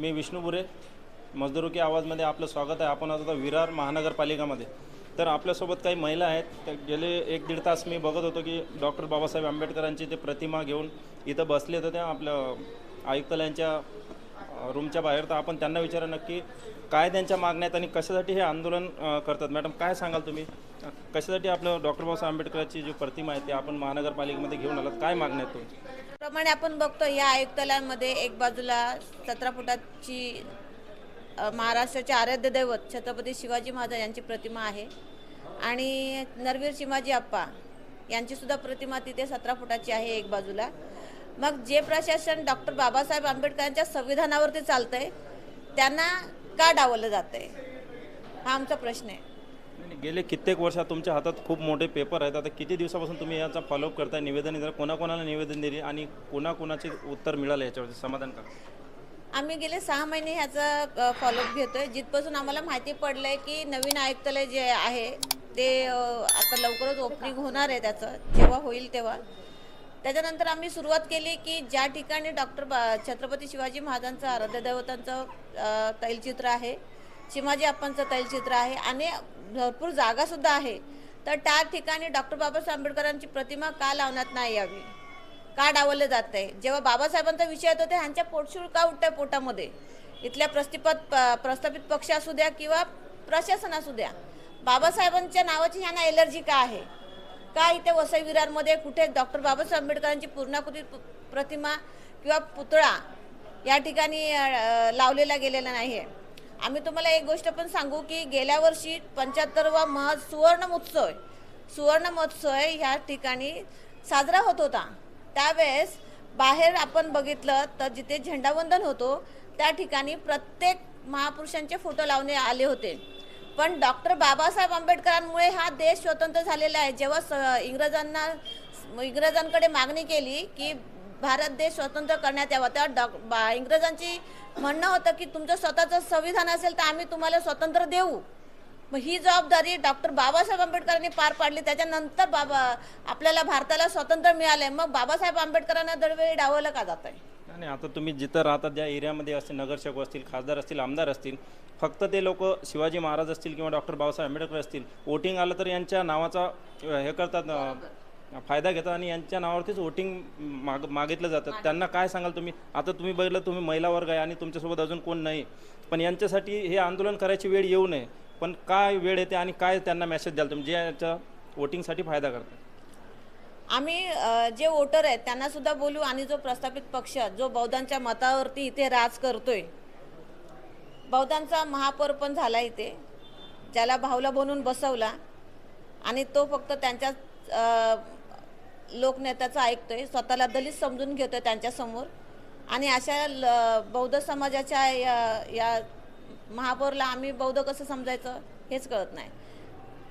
मी विष्णू बुरे मजदूर की आवाजमध्ये आपलं स्वागत आहे. आपण आता विरार महानगरपालिकामध्ये. तर आपल्यासोबत काही महिला आहेत. तर गेले एक दीड तास मी बघत होतो की डॉक्टर बाबासाहेब आंबेडकरांची ते प्रतिमा घेऊन इथं बसले होते त्या आपल्या आयुक्तालयांच्या रूमच्या बाहेर. तर आपण त्यांना विचारा नक्की काय त्यांच्या मागण्या आहेत आणि कशासाठी हे आंदोलन करतात? मॅडम काय सांगाल तुम्ही? कशासाठी आपलं डॉक्टर बाबासाहेब आंबेडकरांची जी प्रतिमा आहे ती आपण महानगरपालिकेमध्ये घेऊन आलात? काय मागण्या आहेत तुमची प्रमाणे आपण बघतो या आयुक्तालयांमध्ये एक बाजूला सतरा फुटाची महाराष्ट्राचे आराध्य दैवत छत्रपती शिवाजी महाराज यांची प्रतिमा आहे. आणि नरवीर शिमाजी आप्पा यांची सुद्धा प्रतिमा तिथे सतरा फुटाची आहे एक बाजूला. मग जे प्रशासन डॉक्टर बाबासाहेब आंबेडकरांच्या संविधानावरती चालतंय त्यांना का डावललं जातंय? हा आमचा प्रश्न आहे. गेले कित्येक वर्षात तुमच्या हातात खूप मोठे पेपर आहेत. आता किती दिवसापासून तुम्ही याचा फॉलोअप करताय? निवेदन दिलं कोणाकोणाला निवेदन दिले आणि कोणाकोणाचे उत्तर मिळालं याच्यावरती? समाधान करा आम्ही गेले सहा महिने ह्याचा फॉलोअप घेतोय. जिथपासून आम्हाला माहिती पडलंय की नवीन आयुक्तालय जे आहे ते आता लवकरच ओपनिंग होणार आहे त्याचं. जेव्हा होईल तेव्हा. त्याच्यानंतर आम्ही सुरुवात केली की ज्या ठिकाणी डॉक्टर बा छत्रपती शिवाजी महाराजांचं आराध्य दैवतांचं तैलचित्र आहे चिमाजी आप्पांचं तैलचित्र आहे आणि भरपूर जागासुद्धा आहे. तर त्या ठिकाणी डॉक्टर बाबासाहेब आंबेडकरांची प्रतिमा का लावण्यात नाही यावी? का डावलं जात आहे जेव्हा बाबासाहेबांचा विषय येतो ते ह्यांच्या पोटशूळ का उठतंय पोटामध्ये? इथल्या प्रस्थिपत प्रस्थापित पक्ष असू द्या किंवा प्रशासन असू द्या बाबासाहेबांच्या नावाची ह्यांना एलर्जी का आहे? का इथे वसई विरारमध्ये कुठे डॉक्टर बाबासाहेब आंबेडकरांची पूर्णाकृती प्रतिमा किंवा पुतळा या ठिकाणी लावलेला गेलेला नाही आहे आम्ही तुम्हाला एक गोष्ट पण सांगू की गेल्या वर्षी पंच्याहत्तरवा मह सुवर्ण महोत्सव सुवर्ण महोत्सव ह्या ठिकाणी साजरा होत होता. त्यावेळेस बाहेर आपण बघितलं तर जिथे झेंडावंदन होतो त्या ठिकाणी प्रत्येक महापुरुषांचे फोटो लावणे आले होते. पण डॉक्टर बाबासाहेब आंबेडकरांमुळे हा देश स्वतंत्र झालेला आहे. जेव्हा स इंग्रजांना इंग्रजांकडे मागणी केली की भारत देश स्वतंत्र करण्यात यावा तेव्हा डॉ बा इंग्रजांची म्हणणं होतं की तुमचं स्वतःचं संविधान असेल तर आम्ही तुम्हाला स्वतंत्र देऊ. मग ही जबाबदारी डॉक्टर बाबासाहेब आंबेडकरांनी पार पाडली. त्याच्यानंतर बाबा आपल्याला भारताला स्वातंत्र्य मिळालंय. मग बाबासाहेब आंबेडकरांना दरवेळी डावलं का जात आहे आणि आता तुम्ही जिथं राहतात ज्या एरियामध्ये असतील नगरसेवक असतील खासदार असतील आमदार असतील फक्त ते लोक शिवाजी महाराज असतील किंवा डॉक्टर बाबासाहेब आंबेडकर असतील वोटिंग आलं तर यांच्या नावाचा हे करतात फायदा घेतात आणि यांच्या नावावरतीच वोटिंग माग मागितलं जातं. त्यांना काय सांगाल तुम्ही? आता तुम्ही बघितलं तुम्ही महिला वर्ग आहे आणि तुमच्यासोबत अजून कोण नाही. पण यांच्यासाठी हे आंदोलन करायची वेळ येऊ नये. पण काय वेळ येते आणि काय त्यांना मेसेज द्याल तुम्ही? जे याच्या वोटिंगसाठी फायदा करतात. आम्ही जे वोटर आहेत त्यांना सुद्धा बोलू आणि जो प्रस्थापित पक्ष जो बौद्धांच्या मतावरती इथे राज करतोय बौद्धांचा महापौर पण झाला इथे ज्याला भाऊला बनवून बसवला आणि तो फक्त त्यांच्या लोकनेत्याचं ऐकतोय स्वतःला दलित समजून घेतोय त्यांच्यासमोर. आणि अशा ल- बौद्ध समाजाच्या या, या महापौरला आम्ही बौद्ध कसं समजायचं हेच कळत नाही.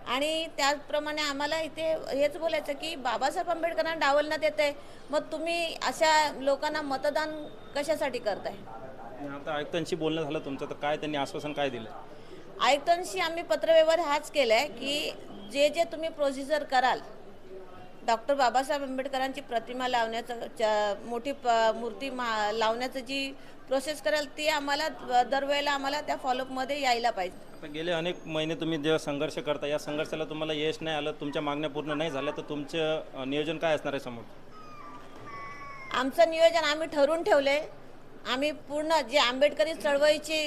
आणि त्याचप्रमाणे आम्हाला इथे हेच बोलायचं की बाबासाहेब आंबेडकरांना डावलण्यात येत आहे मग तुम्ही अशा लोकांना मतदान कशासाठी करताय? आता आयुक्तांशी बोलणं झालं तुमचं तर काय त्यांनी आश्वासन काय दिलं? आयुक्तांशी आम्ही पत्रव्यवहार हाच केलाय की जे जे तुम्ही प्रोसिजर कराल डॉक्टर बाबासाहेब आंबेडकरांची प्रतिमा लावण्याचं मोठी प- मूर्ती मा लावण्याचं जी प्रोसेस कराल ती आम्हाला दरवेळेला आम्हाला त्या फॉलोअपमध्ये यायला पाहिजे. आता गेले अनेक महिने तुम्ही जेव्हा संघर्ष करता या संघर्षाला तुम्हाला यश नाही आलं तुमच्या मागण्या पूर्ण नाही झाल्या तर तुमचं नियोजन काय असणार आहे समोर? आमचं नियोजन आम्ही ठरवून ठेवले आम्ही पूर्ण जे आंबेडकरी चळवळीचे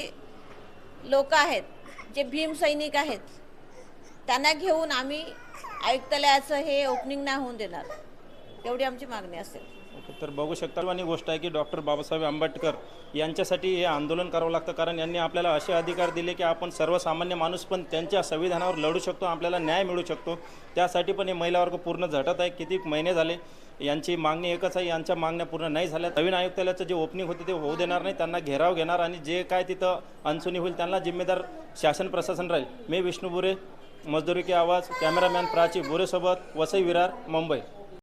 लोक आहेत जे भीम सैनिक आहेत त्यांना घेऊन आम्ही आयुक्तालयाचं हे ओपनिंग नाही होऊन देणार. एवढी आमची मागणी असेल. तर बघू शकता आणि गोष्ट आहे की डॉक्टर बाबासाहेब आंबेडकर यांच्यासाठी हे आंदोलन करावं लागतं कारण यांनी आपल्याला असे अधिकार दिले की आपण सर्वसामान्य माणूस पण त्यांच्या संविधानावर लढू शकतो आपल्याला न्याय मिळू शकतो. त्यासाठी पण हे महिला वर्ग पूर्ण झटत आहे. किती महिने झाले? यांची मागणी एकच आहे यांच्या मागण्या पूर्ण नाही झाल्या. नवीन आयुक्तालयाचं जे ओपनिंग होते ते होऊ देणार नाही त्यांना घेराव घेणार आणि जे काय तिथं अनसुनी होईल त्यांना जिम्मेदार शासन प्रशासन राहील. मी विष्णू बुरे मजदुरी की आवाज कॅमेरामॅन प्राची बोरेसोबत वसई विरार मुंबई।